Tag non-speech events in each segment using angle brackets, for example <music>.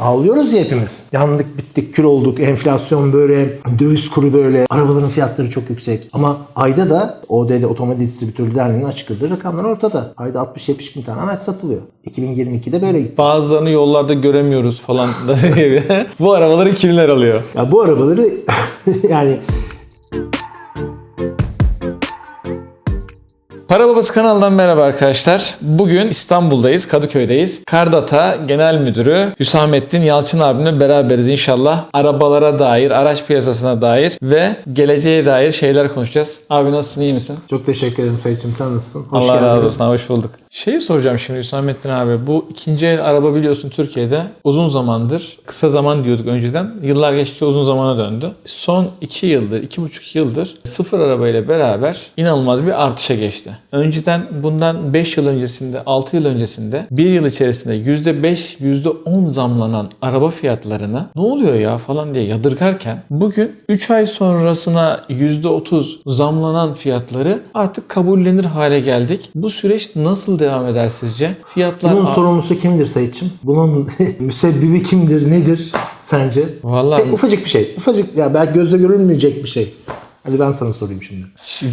ağlıyoruz ya hepimiz. Yandık bittik kül olduk enflasyon böyle döviz kuru böyle arabaların fiyatları çok yüksek. Ama ayda da ODD Otomobil Distribütörü Derneği'nin açıkladığı rakamlar ortada. Ayda 60-70 bin tane araç satılıyor. 2022'de böyle gitti. Bazılarını yollarda göremiyoruz falan. <laughs> Bu arabaları kimler alıyor? Ya bu arabaları <laughs> yani Para Babası kanalından merhaba arkadaşlar. Bugün İstanbul'dayız, Kadıköy'deyiz. Kardata Genel Müdürü Hüsamettin Yalçın abimle beraberiz inşallah. Arabalara dair, araç piyasasına dair ve geleceğe dair şeyler konuşacağız. Abi nasılsın, iyi misin? çok teşekkür ederim Sayıç'ım sen nasılsın? Hoş Allah razı geldiniz. olsun, hoş bulduk. Şeyi soracağım şimdi Hüsamettin abi. Bu ikinci el araba biliyorsun Türkiye'de uzun zamandır, kısa zaman diyorduk önceden. Yıllar geçtikçe uzun zamana döndü. Son iki yıldır, iki buçuk yıldır sıfır arabayla beraber inanılmaz bir artışa geçti. Önceden bundan 5 yıl öncesinde, 6 yıl öncesinde bir yıl içerisinde %5, %10 zamlanan araba fiyatlarına ne oluyor ya falan diye yadırgarken bugün 3 ay sonrasına %30 zamlanan fiyatları artık kabullenir hale geldik. Bu süreç nasıl devam eder sizce? Fiyatlar Bunun sorumlusu kimdir Sayıç'ım? Bunun <laughs> müsebbibi kimdir, nedir sence? Vallahi- Tek ufacık bir şey. Ufacık ya belki gözle görülmeyecek bir şey. Hadi ben sana sorayım şimdi.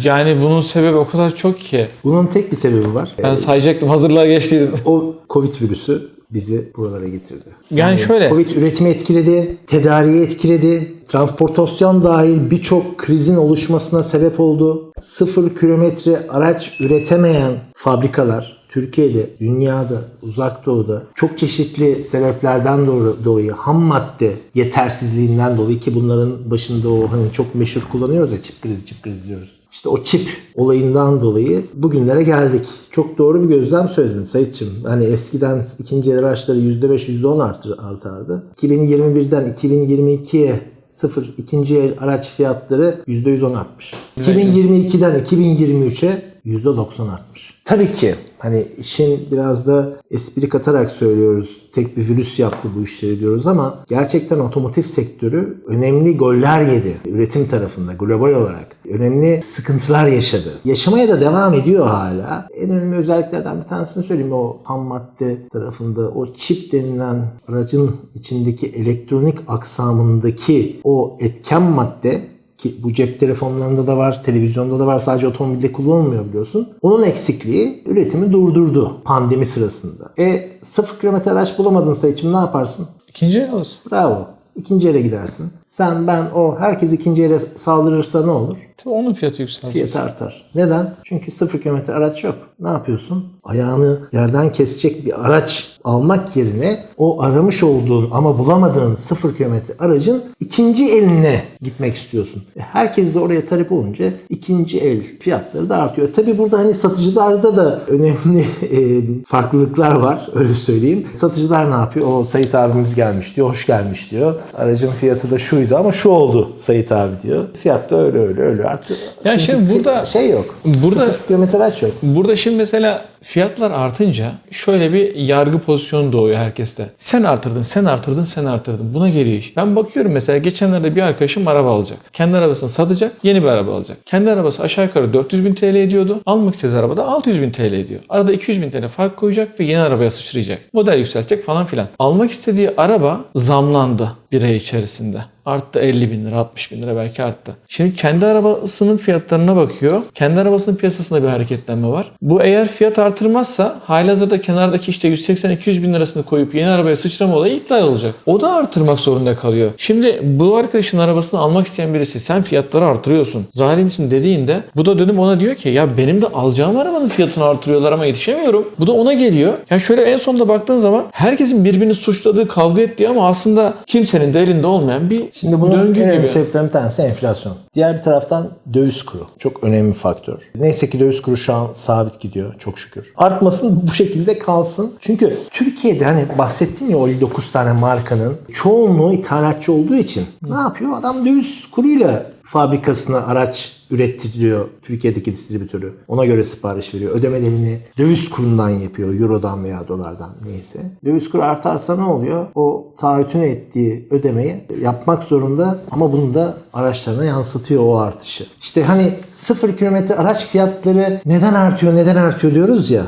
yani bunun sebebi o kadar çok ki. Bunun tek bir sebebi var. Ben sayacaktım hazırlığa geçtiydim. O Covid virüsü bizi buralara getirdi. Yani şöyle- Covid üretimi etkiledi, tedariği etkiledi, transportasyon dahil birçok krizin oluşmasına sebep oldu. Sıfır kilometre araç üretemeyen fabrikalar Türkiye'de, dünyada, uzak doğuda çok çeşitli sebeplerden doğru, dolayı ham madde yetersizliğinden dolayı ki bunların başında o hani çok meşhur kullanıyoruz ya çip krizi çip krizi diyoruz. İşte o çip olayından dolayı bugünlere geldik. Çok doğru bir gözlem söyledin Sayitçim. Hani eskiden ikinci el araçları %5 %10 artır, artardı. 2021'den 2022'ye sıfır ikinci el araç fiyatları %110 artmış. 2022'den 2023'e %90 artmış. Tabii ki hani işin biraz da espri katarak söylüyoruz. Tek bir virüs yaptı bu işleri diyoruz ama gerçekten otomotiv sektörü önemli goller yedi. Üretim tarafında global olarak önemli sıkıntılar yaşadı. Yaşamaya da devam ediyor hala. En önemli özelliklerden bir tanesini söyleyeyim. O ham madde tarafında o çip denilen aracın içindeki elektronik aksamındaki o etken madde ki bu cep telefonlarında da var, televizyonda da var, sadece otomobilde kullanılmıyor biliyorsun. Onun eksikliği üretimi durdurdu pandemi sırasında. E sıfır kilometre araç bulamadın sayıcım ne yaparsın? İkinci el olsun. Bravo. İkinci ele gidersin. Sen, ben, o herkes ikinci ele saldırırsa ne olur? Tabii onun fiyatı yükselecek. Fiyatı artar. Neden? Çünkü sıfır kilometre araç yok. Ne yapıyorsun? Ayağını yerden kesecek bir araç almak yerine o aramış olduğun ama bulamadığın sıfır kilometre aracın ikinci eline gitmek istiyorsun. E, Herkes de oraya talep olunca ikinci el fiyatları da artıyor. Tabi burada hani satıcılarda da önemli e, farklılıklar var öyle söyleyeyim. Satıcılar ne yapıyor? O Sayit abimiz gelmiş diyor, hoş gelmiş diyor. Aracın fiyatı da şuydu ama şu oldu Sayit abi diyor. Fiyat da öyle öyle öyle artıyor. Ya şimdi fi- burada- şey yok. burada- araç yok. Burada şimdi mesela fiyatlar artınca şöyle bir yargı pozisyonu doğuyor herkeste. Sen artırdın, sen artırdın, sen artırdın. Buna geliyor iş. Ben bakıyorum mesela geçenlerde bir arkadaşım araba alacak. Kendi arabasını satacak, yeni bir araba alacak. Kendi arabası aşağı yukarı 400 bin TL ediyordu. Almak istediği arabada 600 bin TL ediyor. Arada 200 bin TL fark koyacak ve yeni arabaya sıçrayacak. Model yükseltecek falan filan. Almak istediği araba zamlandı bir ay içerisinde. Arttı 50 bin lira, 60 bin lira belki arttı. Şimdi kendi arabasının fiyatlarına bakıyor. Kendi arabasının piyasasında bir hareketlenme var. Bu eğer fiyat artırmazsa halihazırda kenardaki işte 180-200 bin lirasını koyup yeni arabaya sıçrama olayı iptal olacak. O da artırmak zorunda kalıyor. Şimdi bu arkadaşın arabasını almak isteyen birisi sen fiyatları artırıyorsun. Zalimsin dediğinde bu da dönüp ona diyor ki ya benim de alacağım arabanın fiyatını artırıyorlar ama yetişemiyorum. Bu da ona geliyor. Yani şöyle en sonunda baktığın zaman herkesin birbirini suçladığı, kavga ettiği ama aslında kimsenin de elinde olmayan bir Şimdi bunun döngü en önemli sebeplerinden tanesi enflasyon. Diğer bir taraftan döviz kuru. Çok önemli bir faktör. Neyse ki döviz kuru şu an sabit gidiyor çok şükür. Artmasın bu şekilde kalsın. Çünkü Türkiye'de hani bahsettim ya o 59 tane markanın çoğunluğu ithalatçı olduğu için ne yapıyor? Adam döviz kuruyla fabrikasına araç ürettiriyor Türkiye'deki distribütörü. Ona göre sipariş veriyor. Ödemelerini döviz kurundan yapıyor. Eurodan veya dolardan neyse. Döviz kuru artarsa ne oluyor? O taahhütünü ettiği ödemeyi yapmak zorunda ama bunu da araçlarına yansıtıyor o artışı. İşte hani sıfır kilometre araç fiyatları neden artıyor neden artıyor diyoruz ya.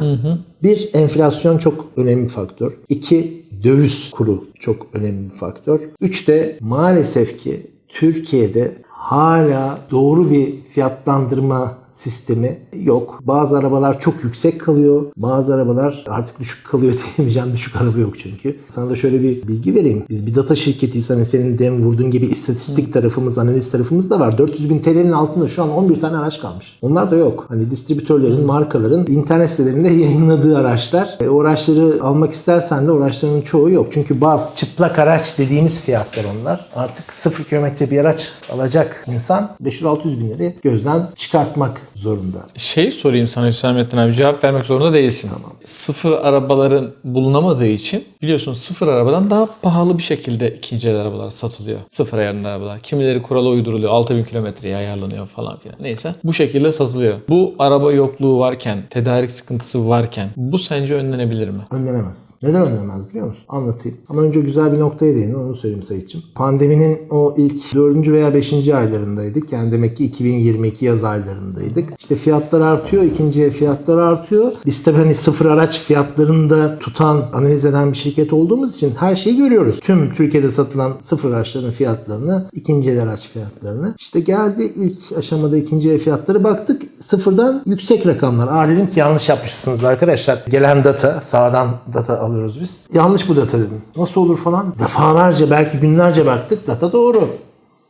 Bir enflasyon çok önemli bir faktör. İki döviz kuru çok önemli bir faktör. Üç de maalesef ki Türkiye'de hala doğru bir fiyatlandırma sistemi yok. Bazı arabalar çok yüksek kalıyor. Bazı arabalar artık düşük kalıyor <laughs> diyemeyeceğim. Düşük araba yok çünkü. Sana da şöyle bir bilgi vereyim. Biz bir data şirketiyiz. Hani senin dem vurduğun gibi istatistik tarafımız, analiz tarafımız da var. 400 bin TL'nin altında şu an 11 tane araç kalmış. Onlar da yok. Hani distribütörlerin, markaların internet sitelerinde <laughs> yayınladığı araçlar. E, o araçları almak istersen de o araçların çoğu yok. Çünkü bazı çıplak araç dediğimiz fiyatlar onlar. Artık 0 kilometre bir araç alacak insan 500-600 bin lirayı gözden çıkartmak zorunda. Şey sorayım sana Hüsamettin abi cevap vermek zorunda değilsin. Sıfır arabaların bulunamadığı için biliyorsun sıfır arabadan daha pahalı bir şekilde ikinci el arabalar satılıyor. Sıfır ayarında arabalar. Kimileri kurala uyduruluyor. 6000 kilometreye ayarlanıyor falan filan. Neyse. Bu şekilde satılıyor. Bu araba yokluğu varken, tedarik sıkıntısı varken bu sence önlenebilir mi? Önlenemez. Neden önlenemez biliyor musun? Anlatayım. Ama önce güzel bir noktaya değin. Onu söyleyeyim Sayit'ciğim. Pandeminin o ilk 4. veya 5. aylarındaydık. Yani demek ki 2022 yaz aylarındaydık. İşte fiyatlar artıyor. ikinci el fiyatlar artıyor. Biz tabii hani sıfır araç fiyatlarını da tutan, analiz eden bir şirket olduğumuz için her şeyi görüyoruz. Tüm Türkiye'de satılan sıfır araçların fiyatlarını, ikinci el araç fiyatlarını. İşte geldi ilk aşamada ikinci el fiyatları baktık. Sıfırdan yüksek rakamlar. Aa dedim ki yanlış yapmışsınız arkadaşlar. Gelen data, sağdan data alıyoruz biz. Yanlış bu data dedim. Nasıl olur falan. Defalarca belki günlerce baktık. Data doğru.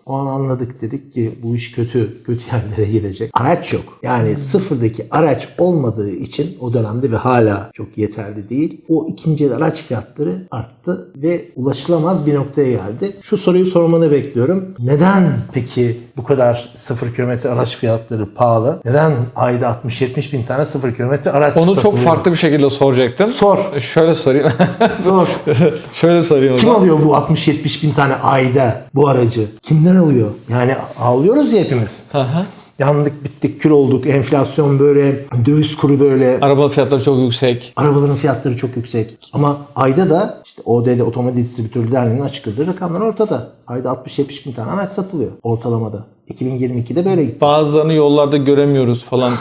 O an anladık dedik ki bu iş kötü, kötü <laughs> yerlere gidecek. Araç yok. Yani sıfırdaki araç olmadığı için o dönemde ve hala çok yeterli değil. O ikinci el araç fiyatları arttı ve ulaşılamaz bir noktaya geldi. Şu soruyu sormanı bekliyorum. Neden peki bu kadar sıfır kilometre araç fiyatları pahalı? Neden ayda 60-70 bin tane sıfır kilometre araç Onu çok satılıyor? farklı bir şekilde soracaktım. Sor. Şöyle sorayım. Sor. <laughs> Şöyle sorayım Kim alıyor bu 60-70 bin tane ayda bu aracı? Kimden alıyor? Yani ağlıyoruz ya hepimiz. Hı hı. Yandık bittik kül olduk enflasyon böyle döviz kuru böyle Araba fiyatları çok yüksek. arabaların fiyatları çok yüksek ama ayda da işte ODD Otomobil Distribütörü Derneği'nin açıkladığı rakamlar ortada. Ayda 60-70 bin tane araç satılıyor ortalamada. 2022'de böyle gitti. Bazılarını yollarda göremiyoruz falan.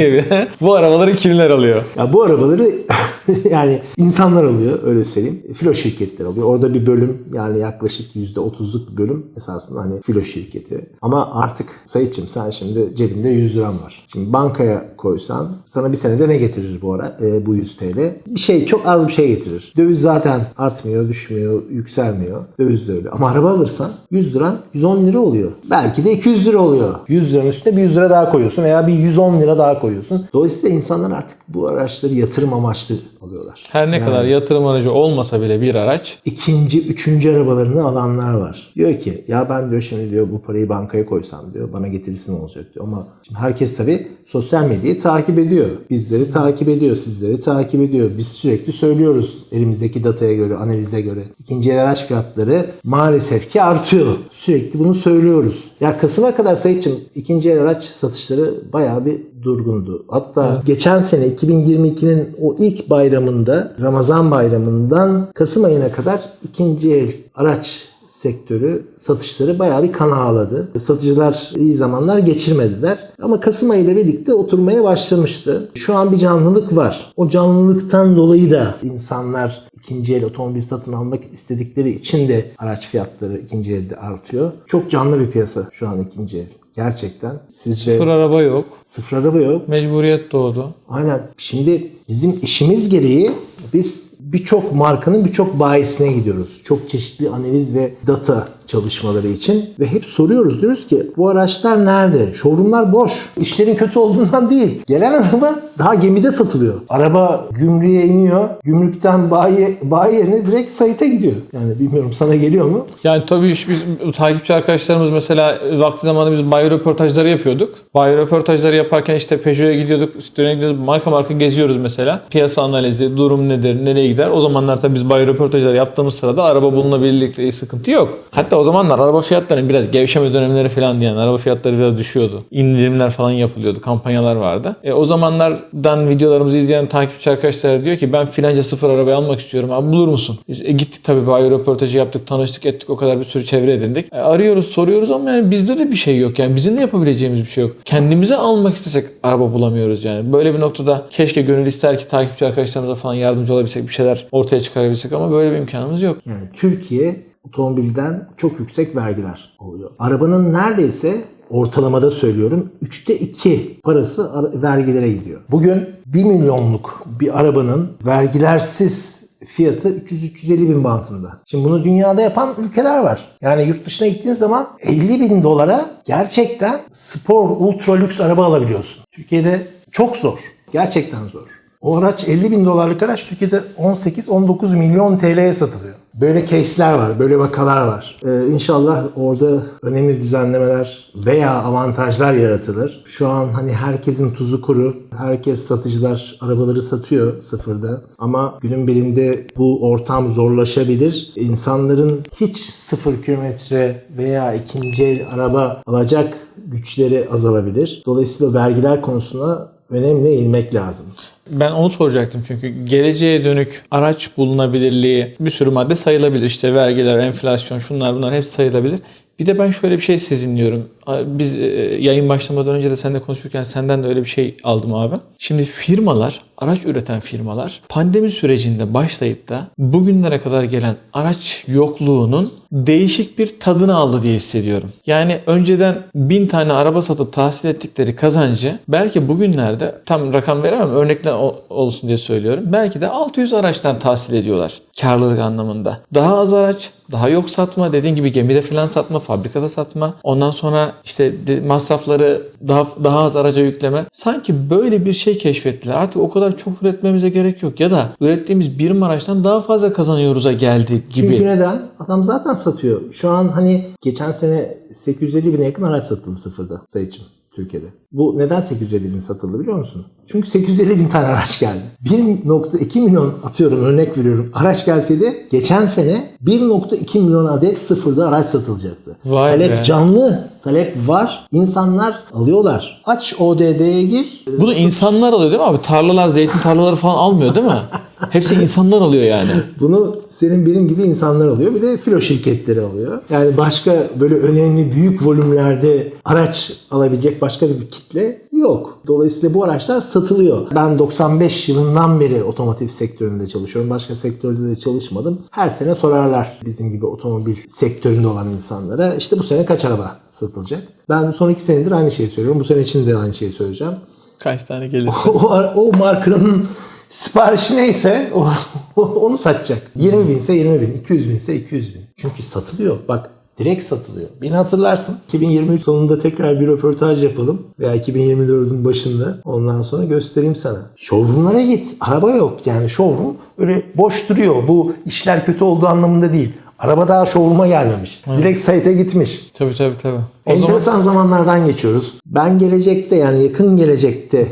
<laughs> Bu arabaları kimler alıyor? Ya bu arabaları <laughs> yani insanlar alıyor öyle söyleyeyim. Filo şirketler alıyor. Orada bir bölüm yani yaklaşık %30'luk bir bölüm esasında hani filo şirketi. Ama artık Sayıtçım sen şimdi cebinde 100 liran var. Şimdi bankaya koysan sana bir senede ne getirir bu ara e, bu 100 TL? Bir şey çok az bir şey getirir. Döviz zaten artmıyor, düşmüyor, yükselmiyor. Döviz de öyle. Ama araba alırsan 100 liran 110 lira oluyor. Belki de 200 lira oluyor. 100 liranın üstüne bir 100 lira daha koyuyorsun veya bir 110 lira daha koyuyorsun. Dolayısıyla insanlar artık bu araçları yatırım amaçlı alıyorlar. Her ne kadar yatırım aracı olmasa bile bir araç ikinci, üçüncü arabalarını alanlar var. Diyor ki ya ben diyor şimdi diyor bu parayı bankaya koysam diyor bana getirisi ne olacak diyor. Ama şimdi herkes tabii sosyal medyayı takip ediyor. Bizleri takip ediyor, sizleri takip ediyor. Biz sürekli söylüyoruz elimizdeki dataya göre, analize göre. İkinci el araç fiyatları maalesef ki artıyor. Sürekli bunu söylüyoruz. Ya Kasım'a kadar Sayıç'ım ikinci el araç satışları bayağı bir durgundu. Hatta geçen sene 2022'nin o ilk bayramında Ramazan bayramından Kasım ayına kadar ikinci el araç sektörü satışları bayağı bir kan ağladı. Satıcılar iyi zamanlar geçirmediler. Ama Kasım ayı ile birlikte oturmaya başlamıştı. Şu an bir canlılık var. O canlılıktan dolayı da insanlar ikinci el otomobil satın almak istedikleri için de araç fiyatları ikinci elde artıyor. Çok canlı bir piyasa şu an ikinci el. Gerçekten. Sizce sıfır araba yok. sıfır araba yok. Mecburiyet doğdu. Aynen. Şimdi bizim işimiz gereği biz birçok markanın birçok bayisine gidiyoruz. Çok çeşitli analiz ve data çalışmaları için ve hep soruyoruz diyoruz ki bu araçlar nerede? Showroomlar boş. İşlerin kötü olduğundan değil. Gelen araba daha gemide satılıyor. Araba gümrüğe iniyor. Gümrükten bayi, bayi yerine direkt sayıta gidiyor. Yani bilmiyorum sana geliyor mu? Yani tabii iş- biz takipçi arkadaşlarımız mesela vakti zamanında biz bayi röportajları yapıyorduk. Bayi röportajları yaparken işte Peugeot'a gidiyorduk, üstüne gidiyoruz, marka marka geziyoruz mesela. Piyasa analizi, durum nedir, nereye gider. O zamanlar tabii biz bayi röportajları yaptığımız sırada araba bulunabilirlikle sıkıntı yok. Hatta o zamanlar araba fiyatlarının biraz gevşeme dönemleri falan diyen araba fiyatları biraz düşüyordu. İndirimler falan yapılıyordu. Kampanyalar vardı. E, o zamanlardan videolarımızı izleyen takipçi arkadaşlar diyor ki ben filanca sıfır arabayı almak istiyorum abi bulur musun? Biz e, gittik tabii bayi röportajı yaptık tanıştık ettik o kadar bir sürü çevre edindik. E, arıyoruz soruyoruz ama yani bizde de bir şey yok yani bizim de yapabileceğimiz bir şey yok. Kendimize almak istesek araba bulamıyoruz yani. Böyle bir noktada keşke gönül ister ki takipçi arkadaşlarımıza falan yardımcı olabilsek bir şeyler ortaya çıkarabilsek ama böyle bir imkanımız yok. Yani Türkiye otomobilden çok yüksek vergiler oluyor. Arabanın neredeyse ortalamada söylüyorum 3'te 2 parası ara- vergilere gidiyor. Bugün 1 milyonluk bir arabanın vergilersiz fiyatı 300-350 bin bantında. Şimdi bunu dünyada yapan ülkeler var. Yani yurt dışına gittiğin zaman 50 bin dolara gerçekten spor ultra lüks araba alabiliyorsun. Türkiye'de çok zor. Gerçekten zor. O araç 50 bin dolarlık araç Türkiye'de 18-19 milyon TL'ye satılıyor. Böyle case'ler var, böyle vakalar var. Ee, inşallah orada önemli düzenlemeler veya avantajlar yaratılır. Şu an hani herkesin tuzu kuru, herkes satıcılar arabaları satıyor sıfırda. Ama günün birinde bu ortam zorlaşabilir. İnsanların hiç sıfır kilometre veya ikinci el araba alacak güçleri azalabilir. Dolayısıyla vergiler konusuna önemli eğilmek lazım. Ben onu soracaktım çünkü geleceğe dönük araç bulunabilirliği bir sürü madde sayılabilir. İşte vergiler, enflasyon, şunlar bunlar hepsi sayılabilir. Bir de ben şöyle bir şey sezinliyorum. Biz e, yayın başlamadan önce de seninle konuşurken senden de öyle bir şey aldım abi. Şimdi firmalar, araç üreten firmalar pandemi sürecinde başlayıp da bugünlere kadar gelen araç yokluğunun değişik bir tadını aldı diye hissediyorum. Yani önceden bin tane araba satıp tahsil ettikleri kazancı belki bugünlerde tam rakam veremem örnekler olsun diye söylüyorum. Belki de 600 araçtan tahsil ediyorlar karlılık anlamında. Daha az araç, daha yok satma, dediğin gibi gemide falan satma, fabrikada satma. Ondan sonra işte masrafları daha daha az araca yükleme. Sanki böyle bir şey keşfettiler. Artık o kadar çok üretmemize gerek yok ya da ürettiğimiz bir araçtan daha fazla kazanıyoruz'a geldi gibi. Çünkü neden? Adam zaten satıyor. Şu an hani geçen sene 850 bine yakın araç satıldı sıfırda sayıcım Türkiye'de. Bu neden 850 bin satıldı biliyor musun? Çünkü 850 bin tane araç geldi. 1.2 milyon atıyorum örnek veriyorum araç gelseydi geçen sene 1.2 milyon adet sıfırda araç satılacaktı. Vay talep be. canlı, talep var. İnsanlar alıyorlar. Aç ODD'ye gir. Bunu insanlar alıyor değil mi abi? Tarlalar, zeytin tarlaları falan almıyor değil mi? <laughs> Hepsi insanlar alıyor yani. <laughs> Bunu senin benim gibi insanlar alıyor. Bir de filo şirketleri alıyor. Yani başka böyle önemli büyük volümlerde araç alabilecek başka bir kitle yok. Dolayısıyla bu araçlar satılıyor. Ben 95 yılından beri otomotiv sektöründe çalışıyorum. Başka sektörde de çalışmadım. Her sene sorarlar bizim gibi otomobil sektöründe olan insanlara. İşte bu sene kaç araba satılacak? Ben son iki senedir aynı şeyi söylüyorum. Bu sene için de aynı şeyi söyleyeceğim. Kaç tane gelirse. <laughs> o, o markanın siparişi neyse <laughs> onu satacak. 20 binse 20 bin, 200 binse 200 bin. Çünkü satılıyor. Bak direkt satılıyor. Beni hatırlarsın. 2023 sonunda tekrar bir röportaj yapalım. Veya 2024'ün başında. Ondan sonra göstereyim sana. Showroomlara git. Araba yok. Yani showroom öyle boş duruyor. Bu işler kötü olduğu anlamında değil. Araba daha showroom'a gelmemiş. Direkt site'e gitmiş. tabii tabii tabii. O zaman Enteresan zamanlardan geçiyoruz. Ben gelecekte yani yakın gelecekte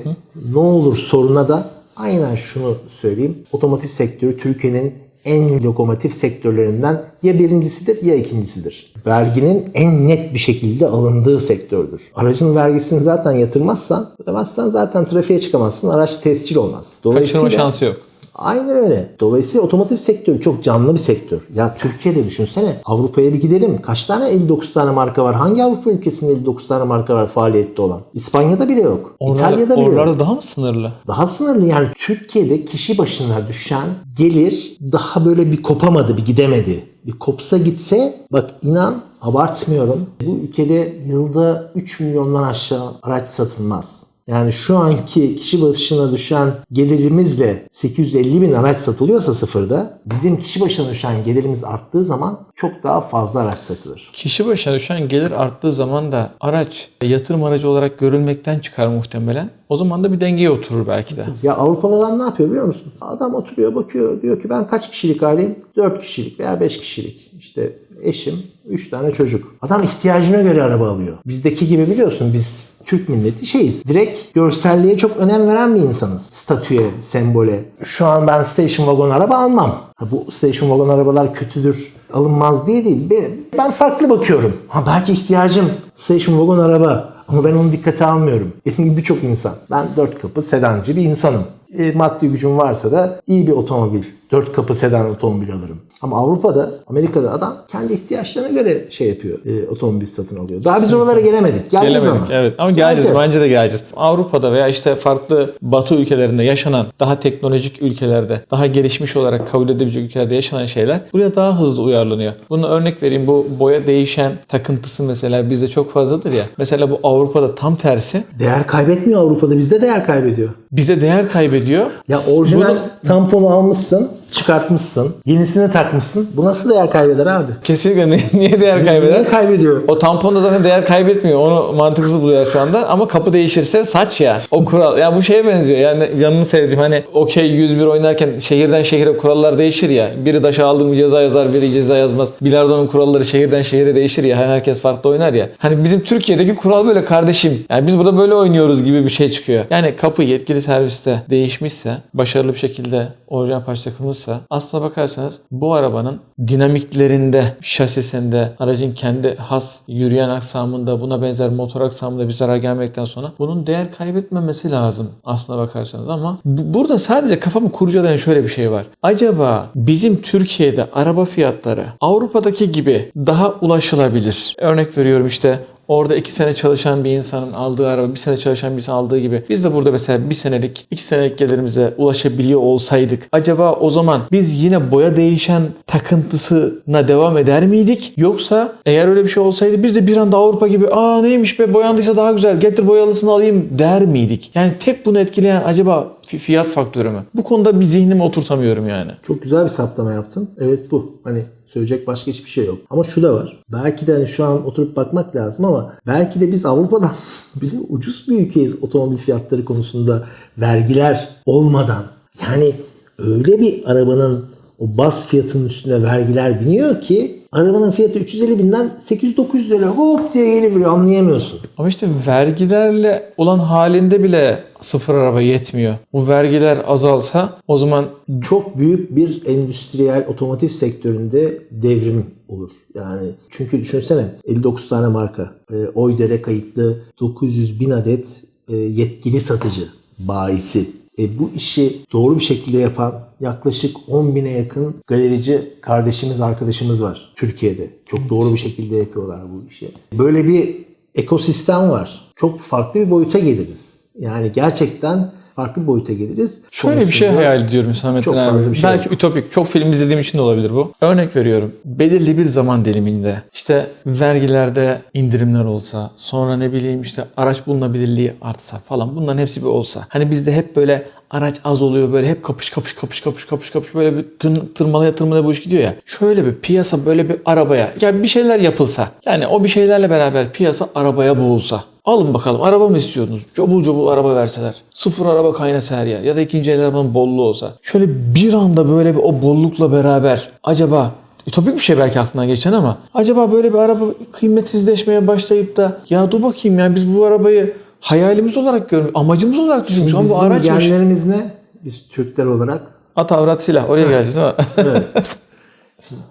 ne olur soruna da aynen şunu söyleyeyim. Otomotiv sektörü Türkiye'nin en lokomotif sektörlerinden ya birincisidir ya ikincisidir. Verginin en net bir şekilde alındığı sektördür. Aracın vergisini zaten yatırmazsan, ödemezsen zaten trafiğe çıkamazsın. Araç tescil olmaz. kaçırma şansı yok. Aynen öyle. Dolayısıyla otomotiv sektörü çok canlı bir sektör. Ya Türkiye'de düşünsene Avrupa'ya bir gidelim. Kaç tane 59 tane marka var? Hangi Avrupa ülkesinde 59 tane marka var faaliyette olan? İspanya'da bile yok. İtalya'da bile yok. Oralarda daha mı sınırlı? Daha sınırlı yani Türkiye'de kişi başına düşen gelir daha böyle bir kopamadı, bir gidemedi. Bir kopsa gitse bak inan abartmıyorum. Bu ülkede yılda 3 milyondan aşağı araç satılmaz. Yani şu anki kişi başına düşen gelirimizle 850 bin araç satılıyorsa sıfırda bizim kişi başına düşen gelirimiz arttığı zaman çok daha fazla araç satılır. Kişi başına düşen gelir arttığı zaman da araç yatırım aracı olarak görülmekten çıkar muhtemelen. O zaman da bir dengeye oturur belki de. Ya Avrupalı adam ne yapıyor biliyor musun? Adam oturuyor bakıyor diyor ki ben kaç kişilik aileyim? 4 kişilik veya 5 kişilik. İşte eşim, 3 tane çocuk. Adam ihtiyacına göre araba alıyor. Bizdeki gibi biliyorsun biz Türk milleti şeyiz. Direkt görselliğe çok önem veren bir insanız. Statüye, sembole. Şu an ben station wagon araba almam. Bu station wagon arabalar kötüdür, alınmaz diye değil. Ben farklı bakıyorum. Ha, belki ihtiyacım station wagon araba. Ama ben onu dikkate almıyorum. Benim gibi birçok insan. Ben dört kapı sedancı bir insanım. E, maddi gücüm varsa da iyi bir otomobil, dört kapı sedan otomobil alırım. Ama Avrupa'da, Amerika'da adam kendi ihtiyaçlarına göre şey yapıyor, e, otomobil satın alıyor. Daha biz oralara gelemedik. Geleceğiz Gelemedik ama. evet ama geleceğiz bence de geleceğiz. Avrupa'da veya işte farklı batı ülkelerinde yaşanan daha teknolojik ülkelerde daha gelişmiş olarak kabul edebilecek ülkelerde yaşanan şeyler buraya daha hızlı uyarlanıyor. Bunu örnek vereyim bu boya değişen takıntısı mesela bizde çok fazladır ya. Mesela bu Avrupa'da tam tersi Değer kaybetmiyor Avrupa'da. Bizde değer kaybediyor. bize değer kaybediyor. Ya orijinal Bunu- tamponu almışsın, çıkartmışsın, yenisini takmışsın. Bu nasıl değer kaybeder abi? kesinlikle niye- <laughs> niye değer kaybeder? Niye kaybediyor? O tampon da zaten değer kaybetmiyor. Onu mantıksız buluyor şu anda. Ama kapı değişirse saç ya. O kural. Ya bu şeye benziyor. Yani canını sevdiğim hani okey 101 oynarken şehirden şehire kurallar değişir ya. Biri daşı aldı mı ceza yazar, biri ceza yazmaz. Bilardonun kuralları şehirden şehire değişir ya. Herkes farklı oynar ya. Hani bizim Türkiye'deki kural böyle kardeşim. Yani biz burada böyle oynuyoruz gibi bir şey çıkıyor. Yani kapı yetkili serviste değişmişse, başarılı bir şekilde orijinal parça takılmışsa aslına bakarsanız bu arabanın dinamiklerinde, şasisinde, aracın kendi has yürüyen aksamında, buna benzer motor aksamında bir zarar gelmekten sonra bunun değer kaybetmemesi lazım aslına bakarsanız ama bu- burada sadece kafamı kurcalayan şöyle bir şey var. Acaba bizim Türkiye'de araba fiyatları Avrupa'daki gibi daha ulaşılabilir? Örnek veriyorum işte Orada iki sene çalışan bir insanın aldığı araba, bir sene çalışan bir aldığı gibi biz de burada mesela bir senelik, iki senelik gelirimize ulaşabiliyor olsaydık acaba o zaman biz yine boya değişen takıntısına devam eder miydik? Yoksa eğer öyle bir şey olsaydı biz de bir anda Avrupa gibi aa neymiş be boyandıysa daha güzel getir boyalısını alayım der miydik? Yani tek bunu etkileyen acaba fiyat faktörü mü? Bu konuda bir zihnimi oturtamıyorum yani. Çok güzel bir saptama yaptın. Evet bu. Hani söyleyecek başka hiçbir şey yok. Ama şu da var. Belki de hani şu an oturup bakmak lazım ama belki de biz Avrupa'dan <laughs> bile ucuz bir ülkeyiz otomobil fiyatları konusunda vergiler olmadan. Yani öyle bir arabanın o bas fiyatının üstüne vergiler biniyor ki arabanın fiyatı 350 binden 800-900 lira hop diye geliveriyor anlayamıyorsun. Ama işte vergilerle olan halinde bile sıfır araba yetmiyor. Bu vergiler azalsa o zaman çok büyük bir endüstriyel otomotiv sektöründe devrim olur. Yani çünkü düşünsene 59 tane marka, e, Oyder'e kayıtlı 900 bin adet e, yetkili satıcı, bayisi. E, bu işi doğru bir şekilde yapan yaklaşık 10 bine yakın galerici kardeşimiz, arkadaşımız var Türkiye'de. Çok doğru bir şekilde yapıyorlar bu işi. Böyle bir ekosistem var. Çok farklı bir boyuta geliriz. Yani gerçekten farklı bir boyuta geliriz. şöyle bir şey Konusunda- hayal ediyorum Hüsamettin Çok abi. bir şey Belki ütopik. Çok film izlediğim için de olabilir bu. Örnek veriyorum. Belirli bir zaman diliminde işte vergilerde indirimler olsa sonra ne bileyim işte araç bulunabilirliği artsa falan bunların hepsi bir olsa. Hani bizde hep böyle araç az oluyor böyle hep kapış kapış kapış kapış kapış kapış böyle bir tır, tırmalaya tırmalaya bu iş gidiyor ya. Şöyle bir piyasa böyle bir arabaya yani bir şeyler yapılsa yani o bir şeylerle beraber piyasa arabaya boğulsa. Alın bakalım araba mı istiyordunuz? Cobul cobul araba verseler. Sıfır araba kaynasa her yer. Ya da ikinci el arabanın bolluğu olsa. Şöyle bir anda böyle bir o bollukla beraber acaba Ütopik bir şey belki aklına geçen ama acaba böyle bir araba kıymetsizleşmeye başlayıp da ya dur bakayım ya biz bu arabayı hayalimiz olarak görmüyoruz. Amacımız olarak düşünmüş. Şimdi Ama bu genlerimiz ne? Biz Türkler olarak At avrat silah. Oraya geleceğiz değil mi?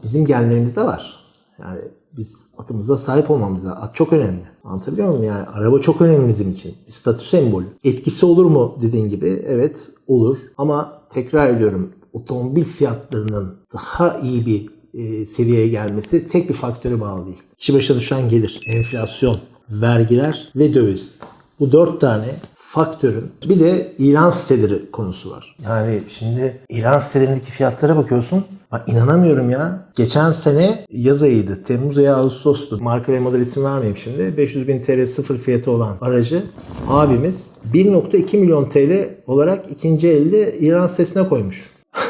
bizim genlerimizde var. Yani biz atımıza sahip olmamız lazım. At çok önemli. Anlatabiliyor muyum? Yani araba çok önemli bizim için. Bir statü sembolü. Etkisi olur mu dediğin gibi? Evet olur. Ama tekrar ediyorum otomobil fiyatlarının daha iyi bir e, seviyeye gelmesi tek bir faktöre bağlı değil. Kişi başına düşen gelir, enflasyon, vergiler ve döviz. Bu dört tane faktörün bir de ilan siteleri konusu var. Yani şimdi ilan sitelerindeki fiyatlara bakıyorsun. Ben inanamıyorum ya. Geçen sene yaz ayıydı. Temmuz ayı Ağustos'tu. Marka ve model isim vermeyeyim şimdi. 500 bin TL sıfır fiyatı olan aracı abimiz 1.2 milyon TL olarak ikinci elde ilan sitesine koymuş. <laughs>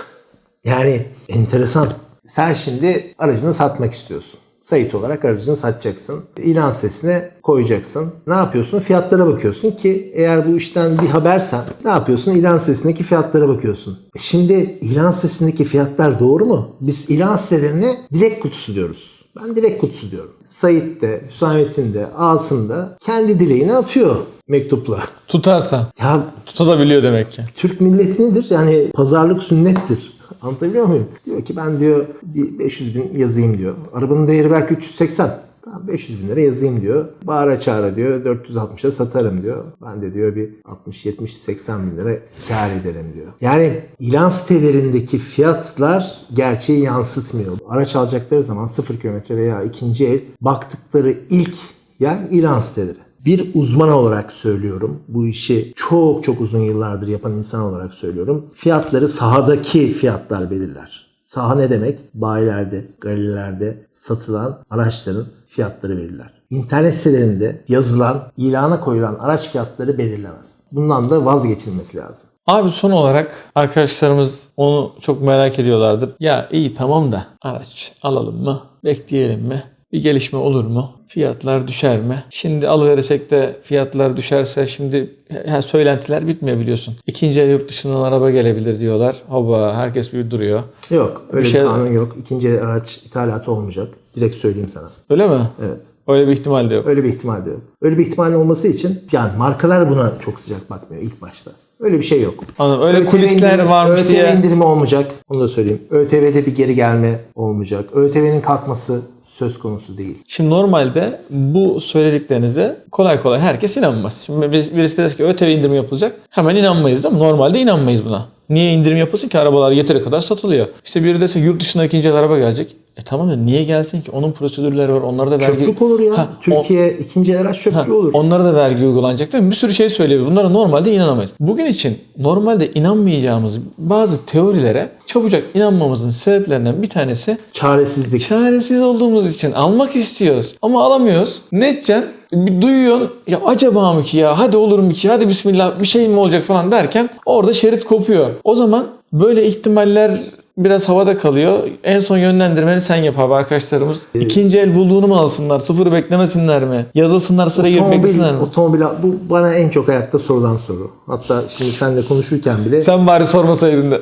Yani enteresan. Sen şimdi aracını satmak istiyorsun. Sayit olarak aracını satacaksın. İlan sitesine koyacaksın. Ne yapıyorsun? Fiyatlara bakıyorsun ki eğer bu işten bir habersen ne yapıyorsun? İlan sitesindeki fiyatlara bakıyorsun. E şimdi ilan sitesindeki fiyatlar doğru mu? Biz ilan sitelerine dilek kutusu diyoruz. Ben dilek kutusu diyorum. Said de, Hüsamettin de ağzında kendi dileğini atıyor mektupla. Tutarsa. Ya Tutabiliyor demek ki. Türk milleti nedir? Yani pazarlık sünnettir. Anlatabiliyor muyum? Diyor ki ben diyor bir 500 bin yazayım diyor. Arabanın değeri belki 380. Ben 500 bin lira yazayım diyor. Bağıra çağıra diyor 460'a satarım diyor. Ben de diyor bir 60, 70, 80 bin lira kar ederim diyor. Yani ilan sitelerindeki fiyatlar gerçeği yansıtmıyor. Araç alacakları zaman 0 kilometre veya ikinci el baktıkları ilk yer ilan siteleri. Bir uzman olarak söylüyorum. Bu işi çok çok uzun yıllardır yapan insan olarak söylüyorum. Fiyatları sahadaki fiyatlar belirler. Saha ne demek? Bayilerde, galerilerde satılan araçların fiyatları belirler. İnternet sitelerinde yazılan, ilana koyulan araç fiyatları belirlemez. Bundan da vazgeçilmesi lazım. Abi son olarak arkadaşlarımız onu çok merak ediyorlardır. Ya iyi tamam da araç alalım mı? Bekleyelim mi? Bir gelişme olur mu? Fiyatlar düşer mi? Şimdi alıverirsek de fiyatlar düşerse şimdi ya söylentiler bitmiyor biliyorsun. İkinci el yurt dışından araba gelebilir diyorlar. Hoba herkes bir duruyor. Yok öyle bir, şey- kanun yok. İkinci el araç ithalatı olmayacak. Direkt söyleyeyim sana. Öyle mi? Evet. Öyle bir ihtimal de yok. Öyle bir ihtimal de yok. Öyle bir ihtimalin olması için yani markalar buna çok sıcak bakmıyor ilk başta. Öyle bir şey yok. Anladım. Öyle ÖTV kulisler indirimi- varmış ÖTV diye. indirimi olmayacak. Onu da söyleyeyim. ÖTV'de bir geri gelme olmayacak. ÖTV'nin kalkması söz konusu değil. Şimdi normalde bu söylediklerinize kolay kolay herkes inanmaz. Şimdi birisi dese ki ÖTV indirimi yapılacak hemen inanmayız değil mi? Normalde inanmayız buna. Niye indirim yapılsın ki arabalar yeteri kadar satılıyor. İşte biri dese yurt dışına ikinci araba gelecek. E tamam da niye gelsin ki? Onun prosedürleri var. Onlara da vergi... Çöplük olur ya. Ha, Türkiye ikinci el araç çöplüğü olur. Onlara da vergi uygulanacak değil mi? Bir sürü şey söylüyor. Bunlara normalde inanamayız. Bugün için normalde inanmayacağımız bazı teorilere çabucak inanmamızın sebeplerinden bir tanesi Çaresizlik. çaresiz olduğumuz için almak istiyoruz. Ama alamıyoruz. Ne edeceksin? Bir duyuyorsun ya acaba mı ki ya hadi olur mu ki hadi bismillah bir şey mi olacak falan derken orada şerit kopuyor. O zaman böyle ihtimaller biraz havada kalıyor. En son yönlendirmeni sen yap abi arkadaşlarımız. İkinci el bulduğunu mu alsınlar? Sıfır beklemesinler mi? Yazılsınlar sıraya girip beklesinler mi? otomobil, bu bana en çok hayatta sorulan soru. Hatta şimdi seninle konuşurken bile Sen bari sormasaydın da.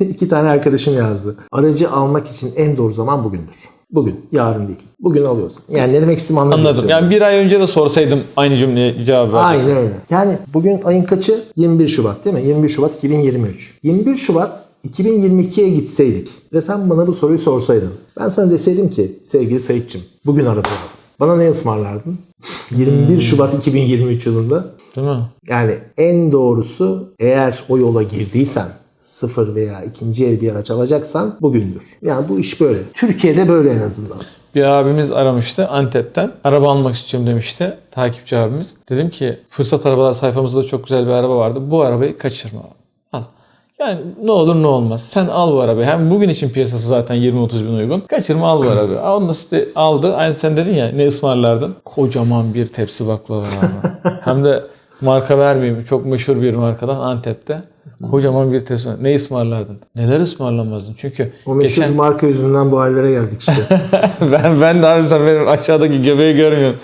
<laughs> iki tane arkadaşım yazdı. Aracı almak için en doğru zaman bugündür. Bugün, yarın değil. Bugün alıyorsun. Yani ne demek istediğimi anladın. Anladım. Yani bir ay önce de sorsaydım aynı cümleye cevap verdim. Aynen öyle. Yani bugün ayın kaçı? 21 Şubat değil mi? 21 Şubat 2023. 21 Şubat 2022'ye gitseydik ve sen bana bu soruyu sorsaydın. Ben sana deseydim ki sevgili Sayitçim bugün araba al. Bana ne ısmarlardın? <laughs> 21 Şubat 2023 yılında. Değil mi? Yani en doğrusu eğer o yola girdiysen sıfır veya ikinci el bir araç alacaksan bugündür. Yani bu iş böyle. Türkiye'de böyle en azından. Bir abimiz aramıştı Antep'ten. Araba almak istiyorum demişti. Takipçi abimiz. Dedim ki fırsat arabalar sayfamızda çok güzel bir araba vardı. Bu arabayı kaçırma. Al. Yani ne olur ne olmaz. Sen al bu arabayı. Hem bugün için piyasası zaten 20-30 bin uygun. Kaçırma al bu arabayı. Da işte aldı. Aynı sen dedin ya ne ısmarlardın? Kocaman bir tepsi baklava abi. Hem de marka vermeyeyim. Çok meşhur bir markadan Antep'te. Kocaman bir tepsi. Ne ısmarlardın? Neler ısmarlamazdın? Çünkü O meşhur geçen marka yüzünden bu hallere geldik işte. <laughs> ben ben de abi sen benim aşağıdaki göbeği görmüyorsun.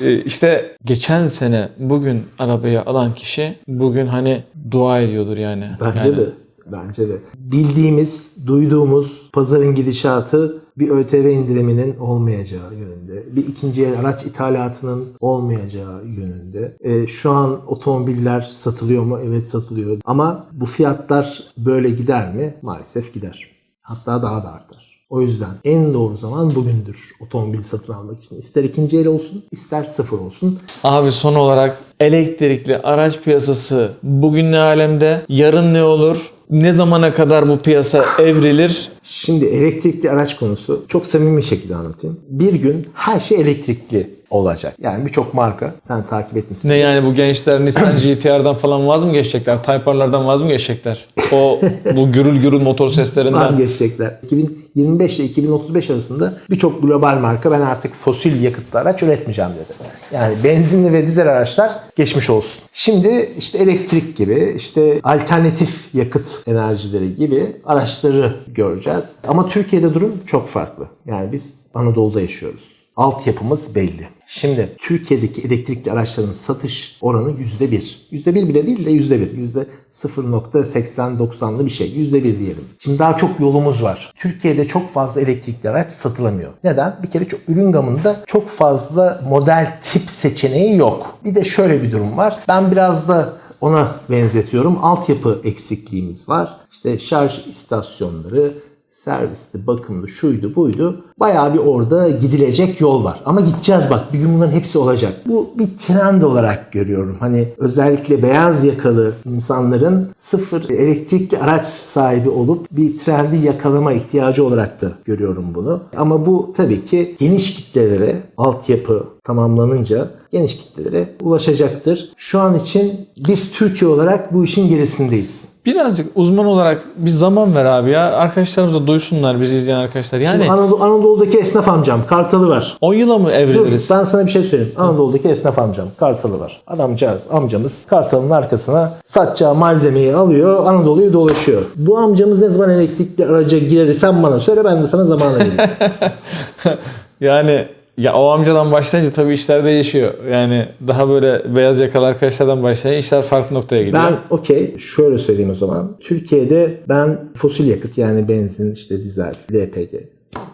Ee, İşte geçen sene bugün arabayı alan kişi bugün hani dua ediyordur yani. Bence Yani de. Bence de. Bildiğimiz, duyduğumuz pazarın gidişatı bir ÖTV indiriminin olmayacağı yönünde. Bir ikinci el araç ithalatının olmayacağı yönünde. E, şu an otomobiller satılıyor mu? Evet satılıyor. Ama bu fiyatlar böyle gider mi? Maalesef gider. Hatta daha da artar. O yüzden en doğru zaman bugündür otomobil satın almak için. İster ikinci el olsun, ister sıfır olsun. Abi son olarak elektrikli araç piyasası bugün ne alemde? Yarın ne olur? Ne zamana kadar bu piyasa evrilir? Şimdi elektrikli araç konusu çok samimi şekilde anlatayım. Bir gün her şey elektrikli olacak. Yani birçok marka sen takip etmişsin. Ne yani bu gençler Nissan GT-R'dan falan vaz mı geçecekler? Type R'lardan vaz mı geçecekler? O bu gürül gürül motor seslerinden. Vazgeçecekler. 2025 ile 2035 arasında birçok global marka ben artık fosil yakıtlı araç üretmeyeceğim dedi. Yani benzinli ve dizel araçlar geçmiş olsun. Şimdi işte elektrik gibi işte alternatif yakıt enerjileri gibi araçları göreceğiz. Ama Türkiye'de durum çok farklı. Yani biz Anadolu'da yaşıyoruz. Altyapımız belli. Şimdi Türkiye'deki elektrikli araçların satış oranı %1. %1 bile değil de %1. %0.80-90'lı bir şey. %1 diyelim. Şimdi daha çok yolumuz var. Türkiye'de çok fazla elektrikli araç satılamıyor. Neden? Bir kere çok, ürün gamında çok fazla model tip seçeneği yok. Bir de şöyle bir durum var. Ben biraz da ona benzetiyorum. Altyapı eksikliğimiz var. İşte şarj istasyonları, servisti, bakımlı, şuydu, buydu. Bayağı bir orada gidilecek yol var. Ama gideceğiz bak. Bir gün bunların hepsi olacak. Bu bir trend olarak görüyorum. Hani özellikle beyaz yakalı insanların sıfır elektrikli araç sahibi olup bir trendi yakalama ihtiyacı olarak da görüyorum bunu. Ama bu tabii ki geniş kitlelere altyapı tamamlanınca geniş kitlelere ulaşacaktır. Şu an için biz Türkiye olarak bu işin gerisindeyiz. Birazcık uzman olarak bir zaman ver abi ya. Arkadaşlarımız da duysunlar bizi izleyen arkadaşlar. Yani Şimdi Anadolu, Anadolu'daki esnaf amcam Kartalı var. 10 yıla mı Dur, evriliriz? ben sana bir şey söyleyeyim. Anadolu'daki esnaf amcam Kartalı var. Adamcağız, amcamız Kartal'ın arkasına satacağı malzemeyi alıyor, Anadolu'yu dolaşıyor. Bu amcamız ne zaman elektrikli araca girer sen bana söyle ben de sana zamanla vereyim. <laughs> Yani ya o amcadan başlayınca tabii işler değişiyor. Yani daha böyle beyaz yakalı arkadaşlardan başlayınca işler farklı noktaya gidiyor. Ben okey şöyle söyleyeyim o zaman. Türkiye'de ben fosil yakıt yani benzin, işte dizel, LPG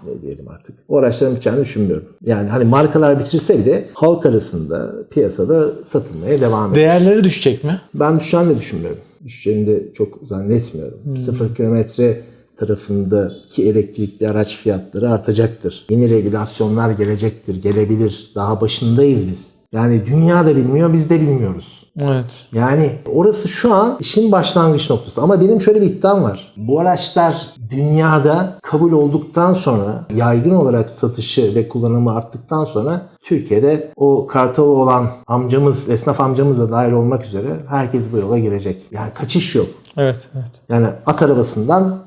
ne diyelim artık. O araçların biteceğini düşünmüyorum. Yani hani markalar bitirse bile halk arasında piyasada satılmaya devam ediyor. Değerleri düşecek mi? Ben düşeceğini de düşünmüyorum. Düşeceğini de çok zannetmiyorum. Sıfır kilometre tarafındaki elektrikli araç fiyatları artacaktır. Yeni regülasyonlar gelecektir, gelebilir. Daha başındayız biz. Yani dünya da bilmiyor, biz de bilmiyoruz. Evet. Yani orası şu an işin başlangıç noktası. Ama benim şöyle bir iddiam var. Bu araçlar dünyada kabul olduktan sonra, yaygın olarak satışı ve kullanımı arttıktan sonra Türkiye'de o kartalı olan amcamız, esnaf amcamız da dahil olmak üzere herkes bu yola girecek. Yani kaçış yok. Evet, evet. Yani at arabasından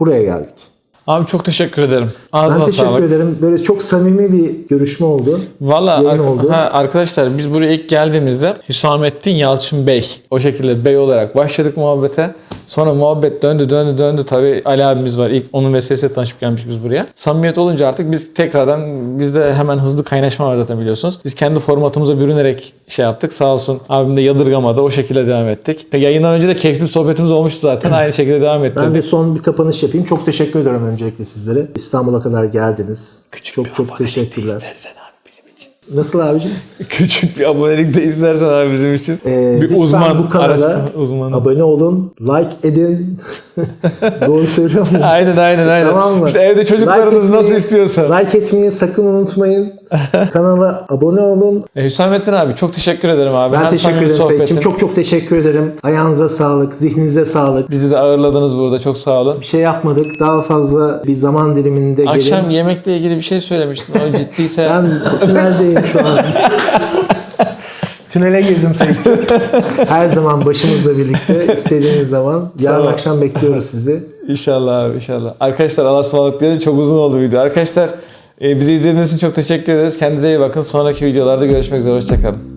buraya geldik. Abi çok teşekkür ederim. Ben Ağzına teşekkür sağlık. ederim. Böyle çok samimi bir görüşme oldu. Valla oldu. ha, arkadaşlar biz buraya ilk geldiğimizde Hüsamettin Yalçın Bey o şekilde bey olarak başladık muhabbete. Sonra muhabbet döndü döndü döndü. Tabii Ali abimiz var. İlk onun vesilesiyle tanışıp gelmiş biz buraya. Samimiyet olunca artık biz tekrardan bizde hemen hızlı kaynaşma var zaten biliyorsunuz. Biz kendi formatımıza bürünerek şey yaptık. Sağ olsun abim de yadırgamadı. O şekilde devam ettik. Yayından önce de keyifli bir sohbetimiz olmuştu zaten. Aynı şekilde devam ettik. Ben de son bir kapanış yapayım. Çok teşekkür ederim öncelikle sizlere. İstanbul'a kadar geldiniz. çok çok teşekkürler. İstersen abi bizim için. Nasıl abicim? <laughs> Küçük bir abonelik de izlersen abi bizim için. Ee, bir uzman, bu kanala uzmanı. abone olun, like edin. <laughs> <laughs> Doğru söylüyor muyum? Aynen aynen aynen. Tamam mı? İşte evde çocuklarınız Like nasıl etmeyi- istiyorsa. Like etmeyi sakın unutmayın. <laughs> Kanala abone olun. E, Hüsamettin abi çok teşekkür ederim abi. Ben Hem teşekkür ederim Seyit'ciğim. Çok çok teşekkür ederim. Ayağınıza sağlık, zihninize sağlık. Bizi de ağırladınız burada çok sağ olun. Bir şey yapmadık. Daha fazla bir zaman diliminde gelin. Akşam yemekle ilgili bir şey söylemiştin. O <laughs> ciddiyse. Ben tüneldeyim şu an. Tünele girdim Seyit'ciğim. <laughs> Her zaman başımızla birlikte istediğiniz zaman. Yarın akşam bekliyoruz sizi. İnşallah abi inşallah. Arkadaşlar Allah'a ısmarladık diyelim. Çok uzun oldu video. Arkadaşlar e, bizi izlediğiniz için çok teşekkür ederiz. Kendinize iyi bakın. Sonraki videolarda görüşmek üzere. Hoşçakalın.